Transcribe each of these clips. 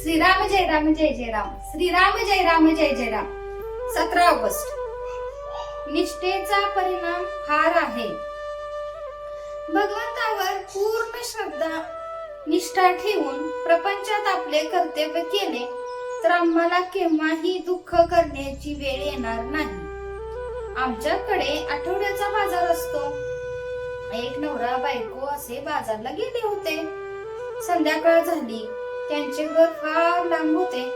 श्रीराम जय राम जय जय राम. श्रीराम जय राम जय जय राम. सतरा ऑगस्ट. निष्ठेचा परिणाम फार आहे. भगवंतावर पूर्ण श्रद्धा निष्ठा ठेवून प्रपंचात आपले कर्तव्य केले तर आम्हाला केव्हाही दुःख करण्याची वेळ येणार नाही. आमच्याकडे आठवड्याचा बाजार असतो. एक नवरा बायको असे बाजारला गेले होते. संध्याकाळ झाली. त्यांचे घर फार लांब होते.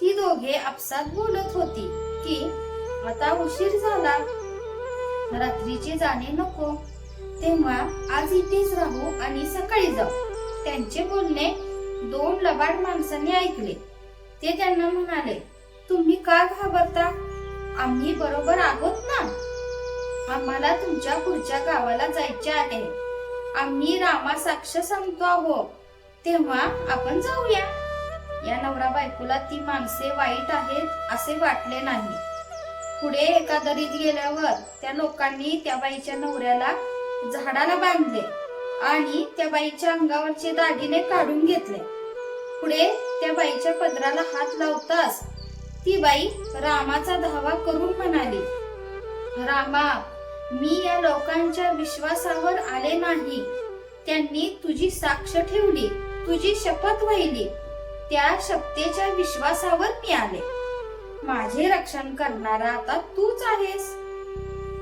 ती दोघे आपसात बोलत होती की आता उशीर झाला. रात्रीचे जाणे नको. तेव्हा आज इथेच राहू आणि सकाळी जाऊ. त्यांचे बोलणे दोन लबाड माणसांनी ऐकले. ते त्यांना म्हणाले तुम्ही का घाबरता? आम्ही बरोबर आहोत ना? आम्हाला तुमच्या पुढच्या गावाला जायचे आहे. आम्ही रामा साक्ष सांगतो आहो तेव्हा आपण जाऊया. या नवरा बायकोला ती माणसे वाईट आहेत असे वाटले नाही. पुढे एका दरीत गेल्यावर त्या लोकांनी त्या बाईच्या नवऱ्याला झाडाला बांधले आणि त्या बाईच्या अंगावरचे दागिने काढून घेतले. पुढे त्या बाईच्या पदराला हात लावताच ती बाई रामाचा धावा करून म्हणाली रामा मी या लोकांच्या विश्वासावर आले नाही. त्यांनी तुझी साक्ष ठेवली. तुझी शपथ वहिली त्या शपथेच्या विश्वासावर मी आले. माझे रक्षण करणारा आता तूच आहेस.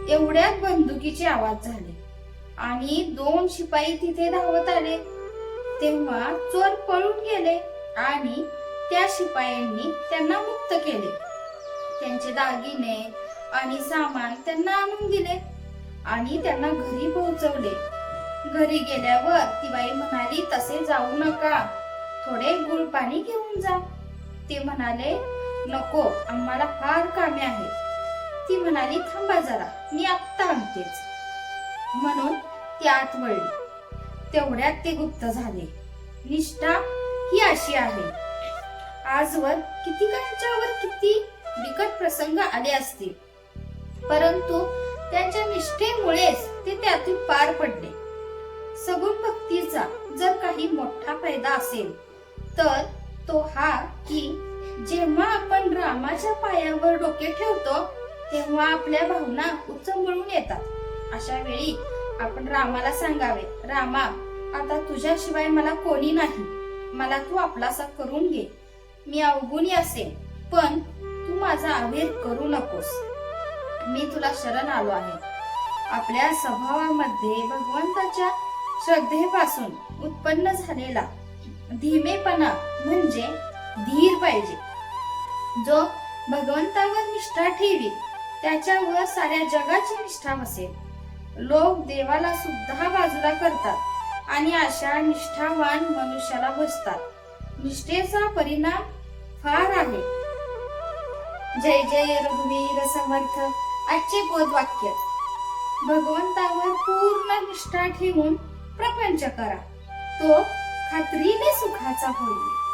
एवढ्यात बंदुकीचे आवाज झाले आणि दोन शिपाई तिथे धावत आले. तेव्हा चोर पळून गेले आणि त्या शिपायांनी त्यांना मुक्त केले. त्यांचे दागिने आणि सामान त्यांना आणून दिले आणि त्यांना घरी पोहोचवले. घरी गेल्यावर ती बाई म्हणाली तसे जाऊ नका. थोडे गुळ पाणी घेऊन जा. ते म्हणाले नको आम्हाला फार कामे आहेत. ती म्हणाली थांबा जरा मी आत्ता आणतेच. म्हणून ती आत वळली. तेवढ्यात ते गुप्त झाले. निष्ठा ही अशी आहे. आजवर कितीकांच्यावर किती बिकट प्रसंग आले असतील. परंतु त्यांच्या निष्ठेमुळेच ते त्यातून पार पडले. व्यक्तीचा जर काही मोठा फायदा असेल तर तो हा की जेव्हा आपण रामाच्या पायावर डोके ठेवतो तेव्हा आपल्या भावना उचंबळून येतात. अशा वेळी आपण रामाला सांगावे रामा आता तुझ्याशिवाय मला कोणी नाही. मला तू आपलासा करून घे. मी अवगुणी असेल पण तू माझा अवेर करू नकोस. मी तुला शरण आलो आहे. आपल्या स्वभावामध्ये भगवंताच्या श्रद्धेपासून उत्पन्न झालेला धीमेपणा म्हणजे धीर पाहिजे. जो भगवंतावर निष्ठा ठेवी त्याच्यावर साऱ्या जगाची निष्ठा बसेल लोक देवाला सुद्धा बाजूला करतात आणि अशा निष्ठावान मनुष्याला बसतात. निष्ठेचा परिणाम फार आहे. जय जय रघुवीर समर्थ आजचे बोध वाक्य. भगवंतावर पूर्ण निष्ठा ठेवून प्रपंच करा. तो खात्रीने सुखाचा होईल.